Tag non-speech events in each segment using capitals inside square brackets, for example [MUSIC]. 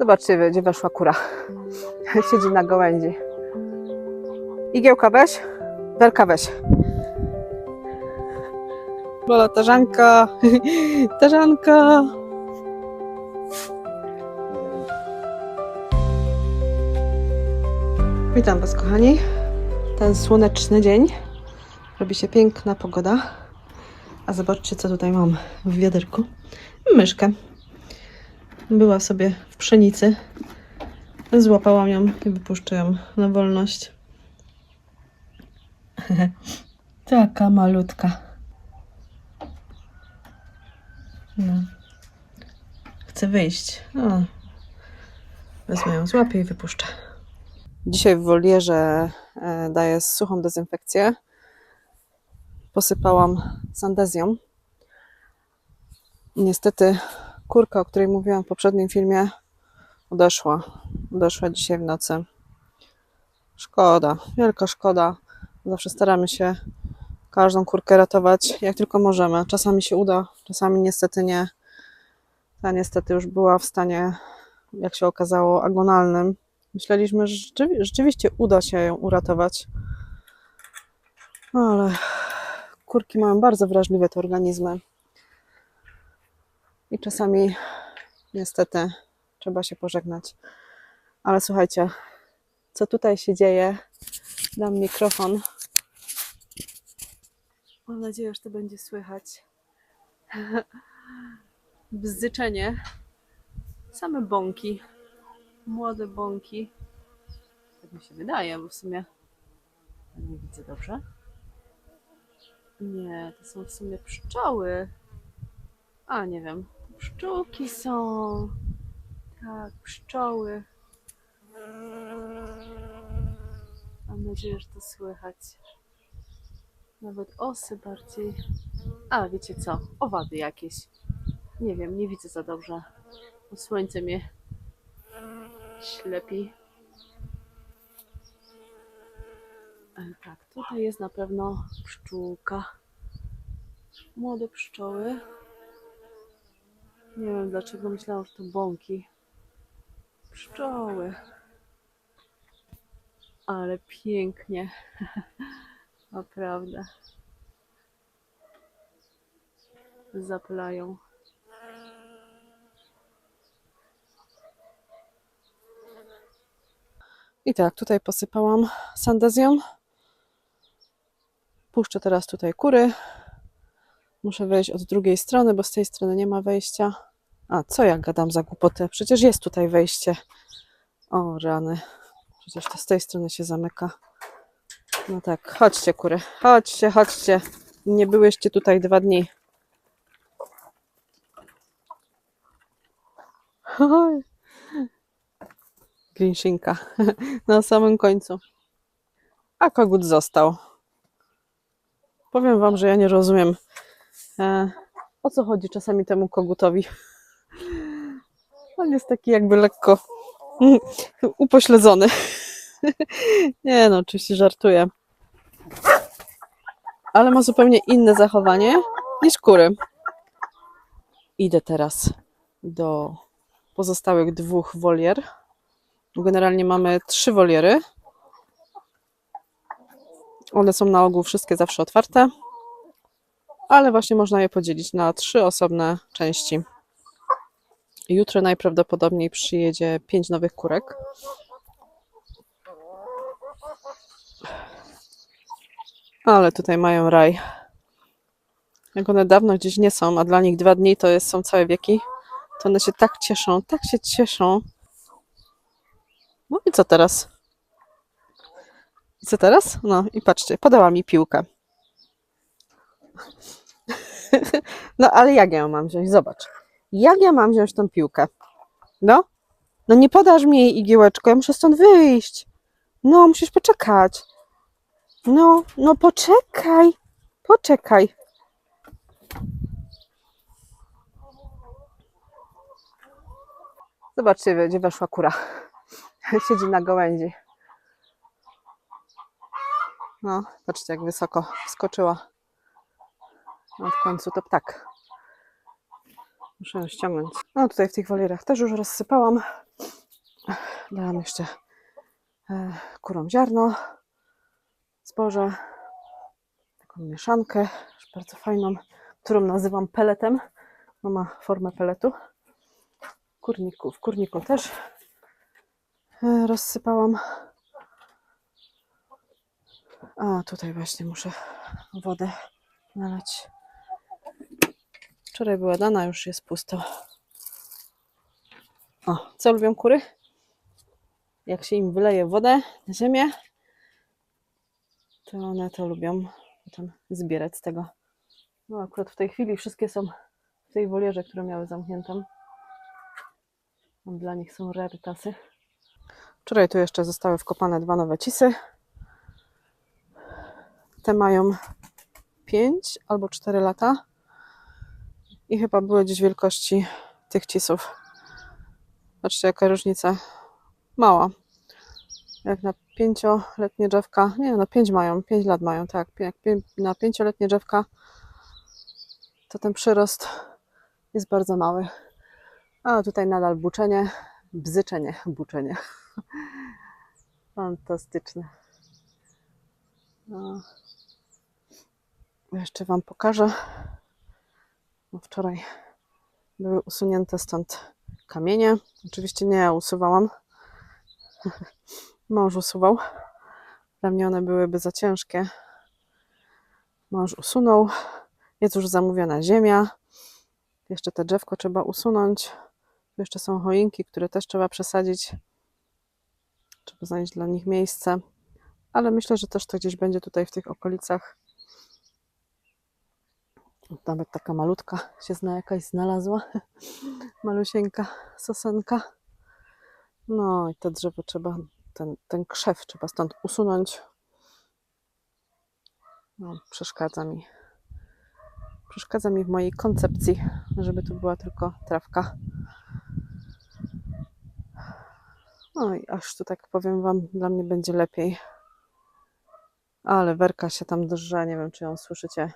Zobaczcie, gdzie weszła kura. [LAUGHS] Siedzi na gałęzi. Igiełka weź, Werka weź. Bola tarzanka, [LAUGHS] tarzanka. Witam Was, kochani. Ten słoneczny dzień. Robi się piękna pogoda. A zobaczcie, co tutaj mam w wiaderku. Myszkę. Była sobie w pszenicy. Złapałam ją i wypuszczę ją na wolność. [LAUGHS] Taka malutka. No. Chce wyjść. O. Wezmę ją, złapię i wypuszczę. Dzisiaj w wolierze e, daję suchą dezynfekcję. Posypałam sandezją. Niestety kurka, o której mówiłam w poprzednim filmie, odeszła. Odeszła dzisiaj w nocy. Szkoda, wielka szkoda. Zawsze staramy się każdą kurkę ratować jak tylko możemy. Czasami się uda, czasami niestety nie. Ta niestety już była w stanie, jak się okazało, agonalnym. Myśleliśmy, że rzeczywi- rzeczywiście uda się ją uratować. Ale kurki mają bardzo wrażliwe te organizmy. I czasami niestety trzeba się pożegnać. Ale słuchajcie, co tutaj się dzieje? Dam mikrofon. Mam nadzieję, że to będzie słychać. [LAUGHS] Bzyczenie. Same bąki. Młode bąki. Tak mi się wydaje, bo w sumie nie widzę dobrze. Nie, to są w sumie pszczoły. A, nie wiem. Pszczółki są. Tak, pszczoły. Mam nadzieję, że to słychać. Nawet osy bardziej. A, wiecie co? Owady jakieś. Nie wiem, nie widzę za dobrze. Bo słońce mnie ślepi. Ale tak, tutaj jest na pewno pszczółka. Młode pszczoły. Nie wiem dlaczego myślałam, że to bąki. Pszczoły. Ale pięknie. [LAUGHS] Naprawdę. Zapylają. I tak, tutaj posypałam sandezją. Puszczę teraz tutaj kury. Muszę wejść od drugiej strony, bo z tej strony nie ma wejścia. A, co ja gadam za głupotę? Przecież jest tutaj wejście. O, rany. Przecież to z tej strony się zamyka. No tak, chodźcie kury. Chodźcie, chodźcie. Nie byłyście tutaj dwa dni. Oj. [LAUGHS] Na samym końcu. A kogut został. Powiem wam, że ja nie rozumiem o co chodzi czasami temu kogutowi. On jest taki jakby lekko upośledzony. Nie no, oczywiście żartuję. Ale ma zupełnie inne zachowanie niż kury. Idę teraz do pozostałych dwóch wolier. Generalnie mamy trzy woliery. One są na ogół wszystkie zawsze otwarte, ale właśnie można je podzielić na trzy osobne części. Jutro najprawdopodobniej przyjedzie pięć nowych kurek. Ale tutaj mają raj. Jak one dawno gdzieś nie są, a dla nich dwa dni to jest, są całe wieki, to one się tak cieszą, tak się cieszą. No i co teraz? I co teraz? No i patrzcie, podała mi piłkę. [LAUGHS] No ale jak ja ją mam wziąć? Zobacz. Jak ja mam wziąć tą piłkę? No? No nie podasz mi jej igiełeczko, ja muszę stąd wyjść. No, musisz poczekać. No, no poczekaj. Poczekaj. Zobaczcie, gdzie weszła kura. [LAUGHS] Siedzi na gałęzi. No, patrzcie, jak wysoko skoczyła. No, w końcu to ptak. Muszę ją ściągnąć. No tutaj w tych wolierach też już rozsypałam. Dałam jeszcze e, kurom ziarno, zboże, taką mieszankę, bardzo fajną, którą nazywam peletem. No ma formę peletu. Kurniku, w kurniku też e, rozsypałam. A tutaj właśnie muszę wodę nalać. Wczoraj była dana, już jest pusto. O, co lubią kury? Jak się im wyleje wodę na ziemię, to one to lubią potem zbierać z tego. No akurat w tej chwili wszystkie są w tej wolierze, które miały zamkniętą. Dla nich są rarytasy. Wczoraj tu jeszcze zostały wkopane dwa nowe cisy. Te mają 5 albo 4 lata i chyba były gdzieś wielkości tych cisów. Zobaczcie, jaka różnica. Mała. Jak na pięcioletnie drzewka, nie no, pięć mają, pięć lat mają, tak. Jak na pięcioletnie drzewka to ten przyrost jest bardzo mały. A tutaj nadal buczenie, bzyczenie, buczenie. [LAUGHS] Fantastyczne. No. Jeszcze Wam pokażę. No wczoraj były usunięte stąd kamienie. Oczywiście nie ja usuwałam. [LAUGHS] Mąż usuwał. Dla mnie one byłyby za ciężkie. Mąż usunął. Jest już zamówiona ziemia. Jeszcze te drzewko trzeba usunąć. Tu Jeszcze są choinki, które też trzeba przesadzić. Trzeba znaleźć dla nich miejsce. Ale myślę, że też to gdzieś będzie tutaj w tych okolicach. Nawet taka malutka się zna jakaś znalazła. [LAUGHS] Malusieńka sosenka. No i to drzewo trzeba, ten, ten krzew trzeba stąd usunąć. No, przeszkadza mi. Przeszkadza mi w mojej koncepcji, żeby tu była tylko trawka. No i aż tu tak powiem Wam, dla mnie będzie lepiej. Ale werka się tam drże, nie wiem czy ją słyszycie.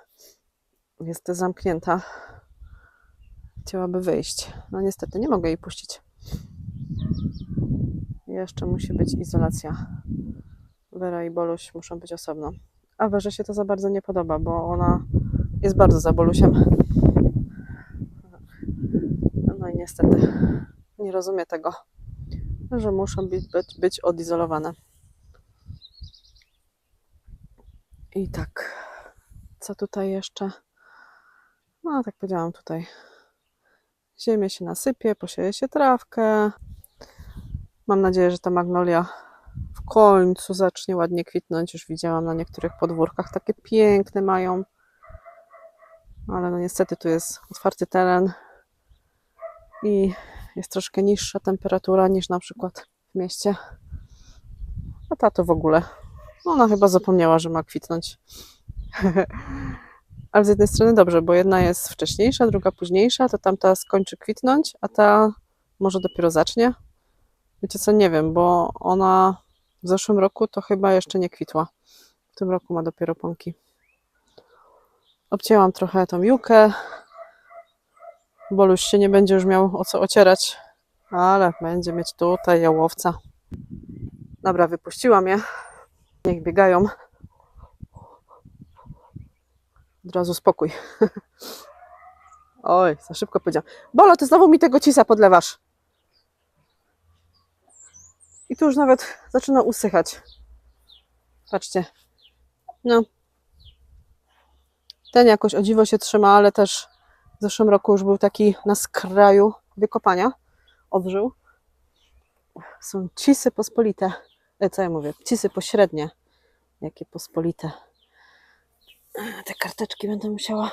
Jest zamknięta. Chciałaby wyjść. No niestety nie mogę jej puścić. Jeszcze musi być izolacja. Wera i Boluś muszą być osobno. A Werze się to za bardzo nie podoba, bo ona jest bardzo za Bolusiem. No i niestety nie rozumie tego, że muszą być, być, być odizolowane. I tak, co tutaj jeszcze? No, tak powiedziałam, tutaj ziemię się nasypie, posieje się trawkę. Mam nadzieję, że ta magnolia w końcu zacznie ładnie kwitnąć. Już widziałam na niektórych podwórkach, takie piękne mają. Ale no niestety tu jest otwarty teren i jest troszkę niższa temperatura niż na przykład w mieście. A ta to w ogóle. No ona chyba zapomniała, że ma kwitnąć. [LAUGHS] Ale z jednej strony dobrze, bo jedna jest wcześniejsza, druga późniejsza, to tamta skończy kwitnąć, a ta może dopiero zacznie. Wiecie co, nie wiem, bo ona w zeszłym roku to chyba jeszcze nie kwitła. W tym roku ma dopiero pąki. Obcięłam trochę tą jukę. Boluś się nie będzie już miał o co ocierać, ale będzie mieć tutaj jałowca. Dobra, wypuściłam je. Niech biegają. Od razu spokój. Oj, za szybko powiedziałam. Bolo, ty znowu mi tego cisa podlewasz. I tu już nawet zaczyna usychać. Patrzcie. No. Ten jakoś o dziwo się trzyma, ale też w zeszłym roku już był taki na skraju wykopania. Odżył. Są cisy pospolite. E, co ja mówię? Cisy pośrednie. Jakie pospolite. Te karteczki będę musiała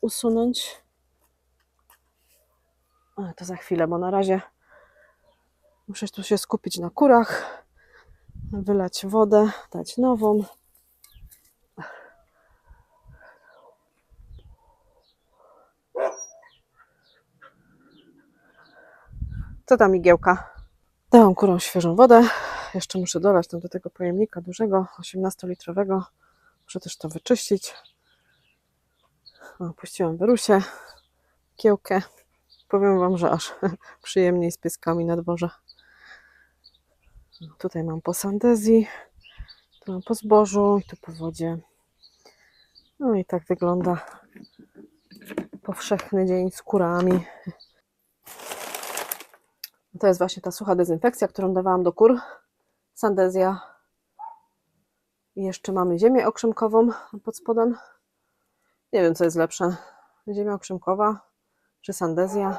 usunąć. A, to za chwilę, bo na razie muszę tu się skupić na kurach, wylać wodę, dać nową. Co tam igiełka? Dałam kurom świeżą wodę. Jeszcze muszę dolać tam do tego pojemnika dużego, 18-litrowego. Muszę też to wyczyścić. O, puściłam Werusię. kiełkę. Powiem Wam, że aż [LAUGHS] przyjemniej z pieskami na dworze. Tutaj mam po sandezji, tu mam po zbożu i tu po wodzie. No i tak wygląda powszechny dzień z kurami. To jest właśnie ta sucha dezynfekcja, którą dawałam do kur. Sandezja. I jeszcze mamy ziemię okrzymkową pod spodem. Nie wiem, co jest lepsze. Ziemia okrzymkowa czy sandezja.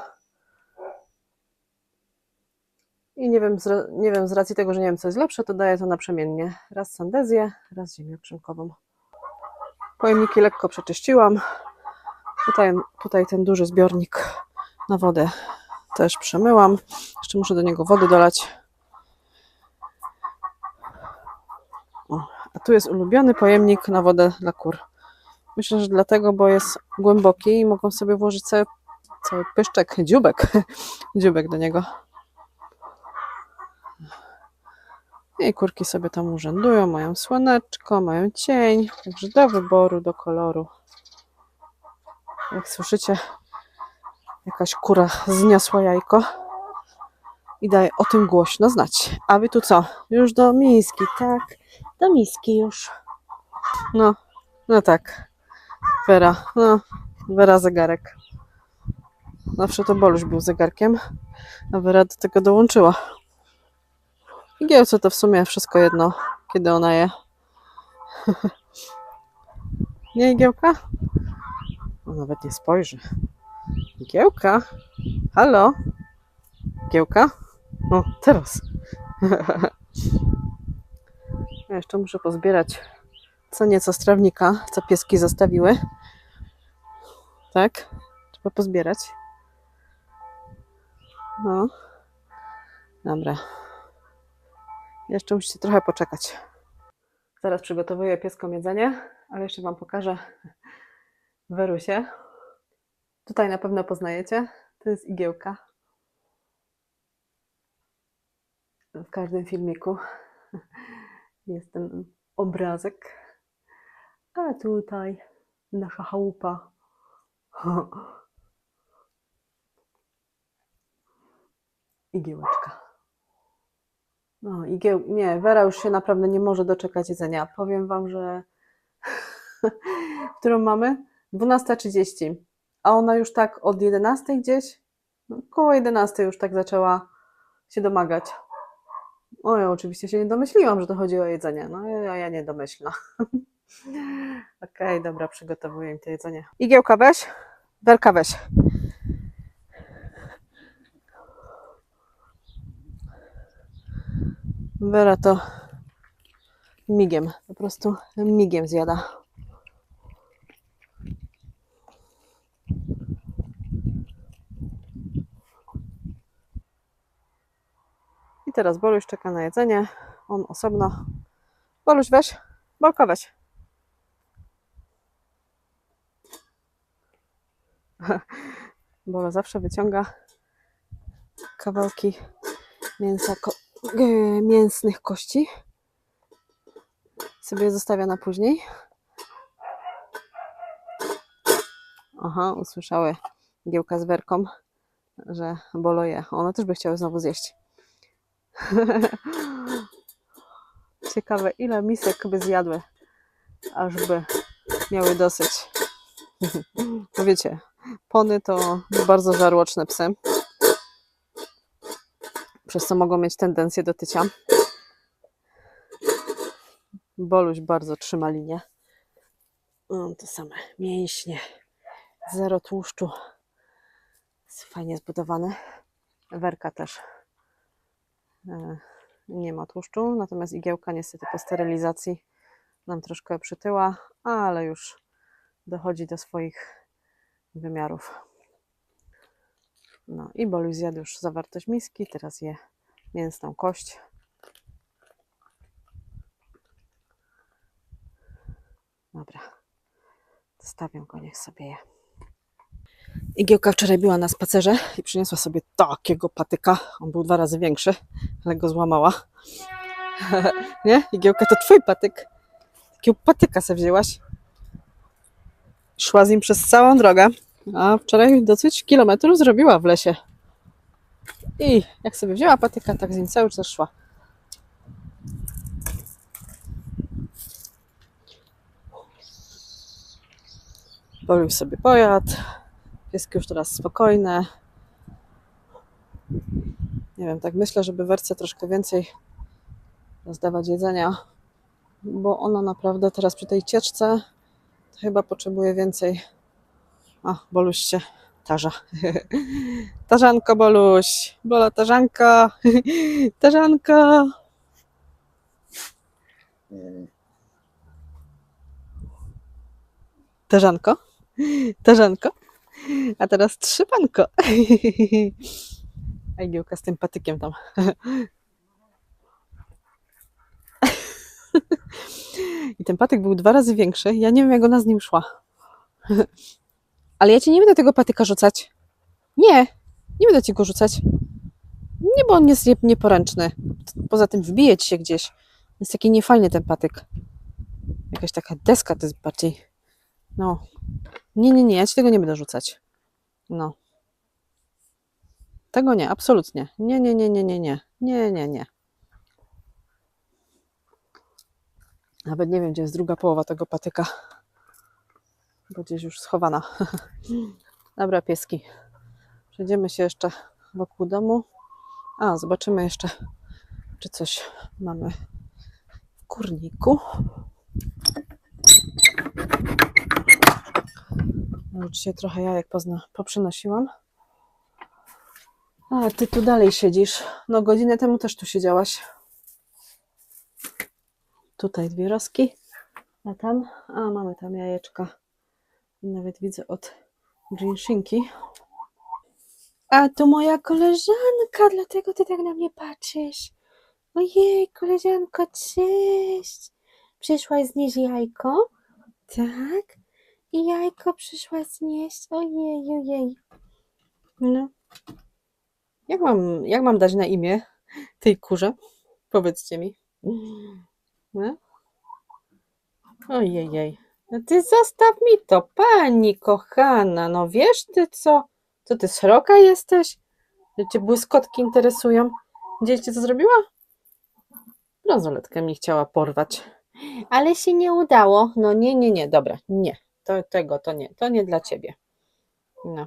I nie wiem, nie wiem, z racji tego, że nie wiem, co jest lepsze, to daję to naprzemiennie. Raz sandezję, raz ziemię okrzymkową. Pojemniki lekko przeczyściłam. Tutaj, tutaj ten duży zbiornik na wodę też przemyłam. Jeszcze muszę do niego wody dolać. O, a tu jest ulubiony pojemnik na wodę dla kur. Myślę, że dlatego, bo jest głęboki i mogą sobie włożyć cały, cały pyszczek, dziubek, [LAUGHS] dziubek do niego. I kurki sobie tam urzędują, mają słoneczko, mają cień, także do wyboru, do koloru. Jak słyszycie, jakaś kura zniosła jajko i daje o tym głośno znać. A wy tu co? Już do miski, tak? Do miski już. No, no tak. Wera, no, Wera zegarek. Zawsze to Boluś był zegarkiem, a Wera do tego dołączyła. I Giełce to w sumie wszystko jedno, kiedy ona je. [LAUGHS] Nie, Giełka? On nawet nie spojrzy. Giełka? Halo? Giełka? O, teraz. [LAUGHS] Ja jeszcze muszę pozbierać co nieco z trawnika, co pieski zostawiły. Tak? Trzeba pozbierać. No. Dobra. Jeszcze musicie trochę poczekać. Zaraz przygotowuję pieskom jedzenie, ale jeszcze Wam pokażę Werusie. Tutaj na pewno poznajecie. To jest igiełka. W każdym filmiku jest ten obrazek. A tutaj nasza chałupa. [LAUGHS] Igiełeczka. No, igieł... Nie, Wera już się naprawdę nie może doczekać jedzenia. Powiem Wam, że [LAUGHS] którą mamy? 12.30. A ona już tak od 11.00 gdzieś, no, koło 11.00 już tak zaczęła się domagać. O, ja oczywiście się nie domyśliłam, że to chodzi o jedzenie. No, ja, ja nie domyślna. [LAUGHS] Okej, dobra, przygotowuję im to jedzenie. Igiełka weź, Werka weź. Wera to migiem, po prostu migiem zjada. I teraz Boluś czeka na jedzenie. On osobno. Boluś weź. Bolka weź. [LAUGHS] Bolo zawsze wyciąga kawałki mięsa, ko- mięsnych kości. Sobie je zostawia na później. Aha, usłyszały Giełka z Werką, że Bolo je. One też by chciały znowu zjeść. [LAUGHS] Ciekawe, ile misek by zjadły, aż by miały dosyć. [LAUGHS] No wiecie, pony to bardzo żarłoczne psy, przez co mogą mieć tendencję do tycia. Boluś bardzo trzyma linię. To same mięśnie, zero tłuszczu. Jest fajnie zbudowany. Werka też nie ma tłuszczu, natomiast igiełka niestety po sterylizacji nam troszkę przytyła, ale już dochodzi do swoich wymiarów. No i Boluś zjadł już zawartość miski, teraz je mięsną kość. Dobra, zostawiam go, niech sobie je. Igiełka wczoraj była na spacerze i przyniosła sobie takiego patyka. On był dwa razy większy, ale go złamała. [LAUGHS] Nie? Igiełka, to twój patyk. Takiego patyka sobie wzięłaś. Szła z nim przez całą drogę. A wczoraj dosyć kilometrów zrobiła w lesie. I jak sobie wzięła patyka, tak z nim cały czas szła. Boluś sobie pojadł. Pieski już teraz spokojne. Nie wiem, tak myślę, żeby wersja troszkę więcej rozdawać jedzenia, bo ona naprawdę teraz przy tej cieczce chyba potrzebuje więcej. A, Boluś się tarza. [LAUGHS] Tarzanko, Boluś. Bola, tarzanka. [LAUGHS] Tarzanka. Tarzanko. Tarzanko. A teraz trzypanko. [LAUGHS] Egiełka z tym patykiem tam. [LAUGHS] I ten patyk był dwa razy większy. Ja nie wiem, jak ona z nim szła. [LAUGHS] Ale ja ci nie będę tego patyka rzucać. Nie, nie będę ci go rzucać. Nie, bo on jest nie- nieporęczny. Poza tym wbije ci się gdzieś. Jest taki niefajny ten patyk. Jakaś taka deska to jest bardziej. No. Nie, nie, nie, ja ci tego nie będę rzucać. No. Tego nie, absolutnie. Nie, nie, nie, nie, nie, nie. Nie, nie, nie. Nawet nie wiem, gdzie jest druga połowa tego patyka. Bo gdzieś już schowana. [LAUGHS] Dobra, pieski. Przejdziemy się jeszcze wokół domu. A, zobaczymy jeszcze, czy coś mamy w kurniku. No, dzisiaj trochę jajek pozna, poprzynosiłam. A, ty tu dalej siedzisz. No, godzinę temu też tu siedziałaś. Tutaj dwie roski. A tam? A, mamy tam jajeczka. Nawet widzę od Greenszynki. A to moja koleżanka, dlatego ty tak na mnie patrzysz. Ojej, koleżanko, cześć. Przyszłaś znieść jajko? Tak. I jajko przyszła znieść. Ojej, ojej. No. Jak mam, jak mam dać na imię tej kurze? Powiedzcie mi. No? Ojej. No ty zostaw mi to, pani kochana. No wiesz ty co? Co ty sroka jesteś? Że cię błyskotki interesują? Gdzieś cię co zrobiła? Bransoletkę mi chciała porwać. Ale się nie udało. No nie, nie, nie, dobra, nie. To, tego to nie, to nie dla ciebie. No.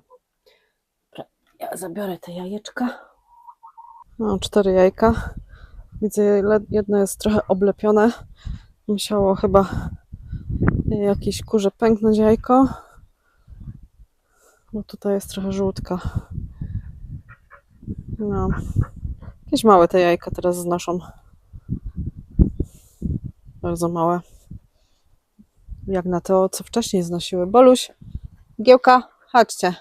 Ja zabiorę te jajeczka. Mam cztery jajka. Widzę, jedno jest trochę oblepione. Musiało chyba jakieś kurze pęknąć jajko. Bo tutaj jest trochę żółtka. No. Jakieś małe te jajka teraz znoszą. Bardzo małe. Jak na to, co wcześniej znosiły. Boluś, Giełka, chodźcie.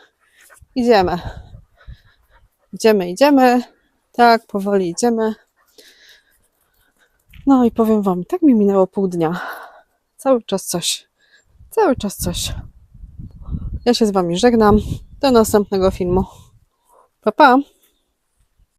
Idziemy. Idziemy, idziemy. Tak, powoli idziemy. No i powiem Wam, tak mi minęło pół dnia. Cały czas coś. Cały czas coś. Ja się z Wami żegnam. Do następnego filmu. Pa, pa.